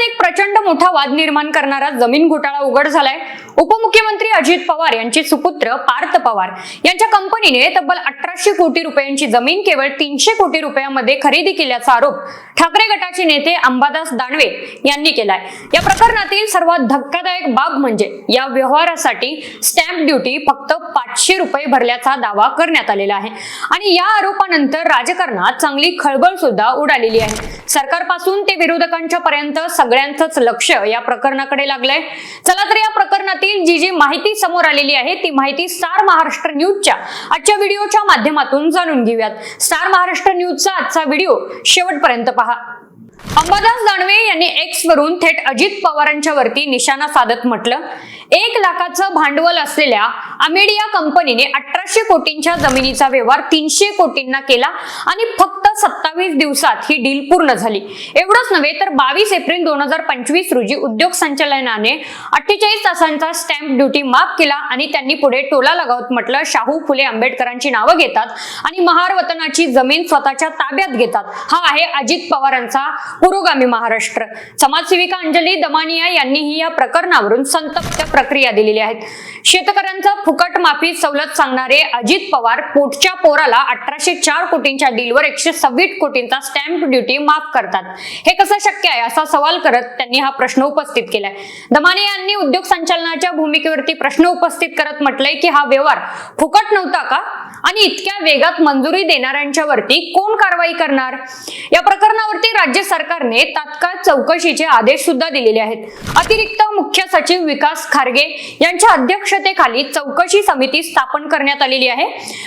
राज्यात एक प्रचंड मोठा वाद निर्माण करणारा जमीन घोटाळा उघड झालाय. उपमुख्यमंत्री अजित पवार यांचे सुपुत्र पार्थ पवार यांच्या कंपनीने तब्बल अठराशे कोटी रुपयांची जमीन केवळ तीनशे कोटी रुपयांमध्ये खरेदी केल्याचा आरोप ठाकरे गटाचे नेते अंबादास दानवे यांनी केलाय. या प्रकरणातील सर्वात धक्कादायक बाब म्हणजे या व्यवहारासाठी स्टॅम्प ड्युटी फक्त पाचशे रुपये भरल्याचा दावा करण्यात आलेला आहे. आणि या आरोपानंतर राजकारणात चांगली खळबळ सुद्धा उडालेली आहे. सरकारपासून ते विरोधकांच्या पर्यंत सगळ्यांचंच लक्ष या प्रकरणाकडे लागलंय. चला तर या प्रकरणातील जी जी माहिती समोर आलेली आहे ती माहिती स्टार महाराष्ट्र न्यूजच्या आजच्या व्हिडिओच्या माध्यमातून जाणून घेऊयात. स्टार महाराष्ट्र न्यूजचा आजचा व्हिडिओ शेवटपर्यंत पहा. अंबादास दानवे यांनी एक्स वरून थेट अजित पवारांच्या वरती निशाणा साधत म्हटलं एक लाखाचं भांडवल असलेल्या अमेडिया कंपनीने अठराशे कोटींच्या जमिनीचा व्यवहार तीनशे कोटींना केला आणि फक्त सत्तावीस दिवसात ही डील पूर्ण झाली. एवढंच नव्हे तर बावीस एप्रिल दोन हजार पंचवीस रोजी उद्योग संचालनाने अठ्ठेचाळीस तासांचा स्टॅम्प ड्युटी माफ केला आणि त्यांनी पुढे टोला लगावत म्हटलं शाहू फुले आंबेडकरांची नावं घेतात आणि महार वतनाची जमीन स्वतःच्या ताब्यात घेतात. हा आहे अजित पवारांचा पुरोगामी महाराष्ट्र. समाजसेविका अंजली दमानिया यांनीही या प्रकरणावरून संतप्त प्रक्रिया दिलेली आहेत. शेतकऱ्यांचा फुकट माफी सवलत सांगणारे अजित पवार पोटच्या पोराला अठराशे चार कोटींच्या डीलवर एकशे सव्वीस कोटींचा स्टॅम्प ड्युटी माफ करतात. हे कसं शक्य आहे असा सवाल करत त्यांनी हा प्रश्न उपस्थित केलाय. दमाने यांनी उद्योग संचालनाच्या भूमिकेवरती प्रश्न उपस्थित करत म्हटलंय की हा व्यवहार फुकट नव्हता का? आणि इतक्या वेगात मंजुरी देणाऱ्यांच्या वरती कोण कारवाई करणार? या प्रकरणावर राज्य सरकारने तात्काळ चौकशीचे आदेश सुद्धा दिलेले आहेत. अतिरिक्त मुख्य सचिव विकास खारगे यांच्या अध्यक्षतेखाली चौकशी समिती स्थापन करण्यात आलेली आहे.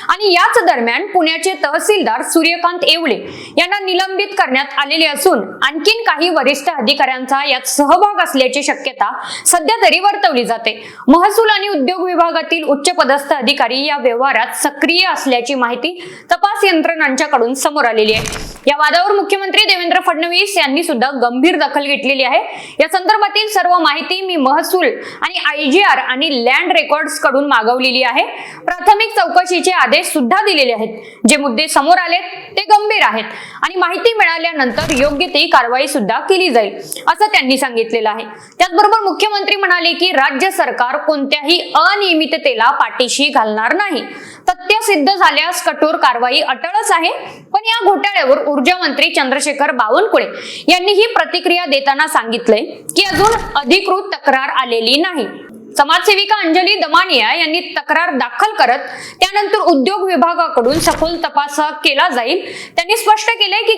आणि याच दरम्यान पुण्याचे तहसीलदार सूर्यकांत येवले यांना निलंबित करण्यात आलेले असून आणखीन काही वरिष्ठ अधिकाऱ्यांचा यात सहभाग असल्याची शक्यता सध्या तरी वर्तवली जाते. महसूल आणि उद्योग विभागातील उच्च पदस्थ अधिकारी या व्यवहारात सक्रिय असल्याची माहिती तपास यंत्रणांच्याकडून समोर आलेली आहे. या वादावर मुख्यमंत्री देवेंद्र फडणवीस यांनी सुद्धा गंभीर दखल घेतलेली आहे. या संदर्भातील सर्व माहिती मी महसूल आणि आयजीआर आणि लँड रेकॉर्ड्सकडून मागवलेली आहे. प्राथमिक चौकशीचे आदेश सुद्धा दिलेले आहेत. जे मुद्दे समोर आले ते गंभीर आहेत. आणि माहिती मिळाल्यानंतर योग्य ती कारवाई सुद्धा केली जाईल असं त्यांनी सांगितलेलं आहे. त्याचबरोबर मुख्यमंत्री म्हणाले की राज्य सरकार कोणत्याही अनियमिततेला पाठीशी घालणार नाही. तथ्य सिद्ध झाल्यास कठोर कारवाई अटळच आहे. पण या घोटाळ्यावर ऊर्जा मंत्री चंद्रशेखर बावनकुळे यांनी ही प्रतिक्रिया देताना सांगितलंय की अजून अधिकृत तक्रार आलेली नाही. समाजसेविका अंजली दमानिया यांनी तक्रार दाखल करत त्यानंतर उद्योग विभागाकडून सखोल तपास केला जाईल. त्यांनी स्पष्ट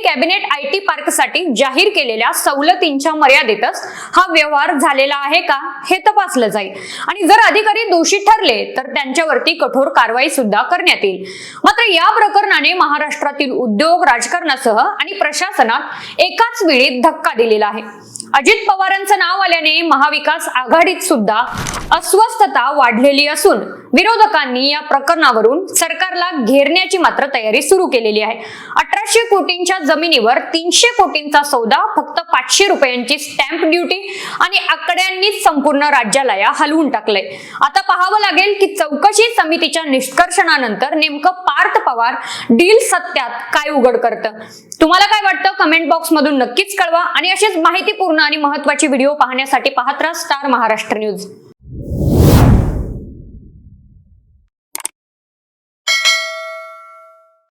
कॅबिनेट आय टी पार्कसाठी जाहीर केलेल्या सवलतींच्या मर्यादेतच हा व्यवहार झालेला आहे का हे तपासलं जाईल. आणि जर अधिकारी दोषी ठरले तर त्यांच्यावरती कठोर कारवाई सुद्धा करण्यात येईल. मात्र या प्रकरणाने महाराष्ट्रातील उद्योग राजकारणासह आणि प्रशासनात एकाच वेळी धक्का दिलेला आहे. अजित पवारांचं नाव आल्याने महाविकास आघाडीत सुद्धा अस्वस्थता वाढलेली असून विरोधकांनी या प्रकरणावरून सरकारला घेरण्याची मात्र तयारी सुरू केलेली आहे. अठराशे कोटींच्या जमिनीवर तीनशे कोटींचा सौदा फक्त पाचशे रुपयांची स्टॅम्प ड्युटी आणि आकड्यांनीच संपूर्ण राज्याला या हलवून टाकलंय. आता पाहावं लागेल की चौकशी समितीच्या निष्कर्षणानंतर नेमकं पार्थ पवार डील सत्यात काय उघड करतं? तुम्हाला काय वाटतं? कमेंट बॉक्स मधून नक्कीच कळवा आणि अशीच माहितीपूर्ण आणि महत्वाची व्हिडिओ पाहण्यासाठी पाहत राहा स्टार महाराष्ट्र न्यूज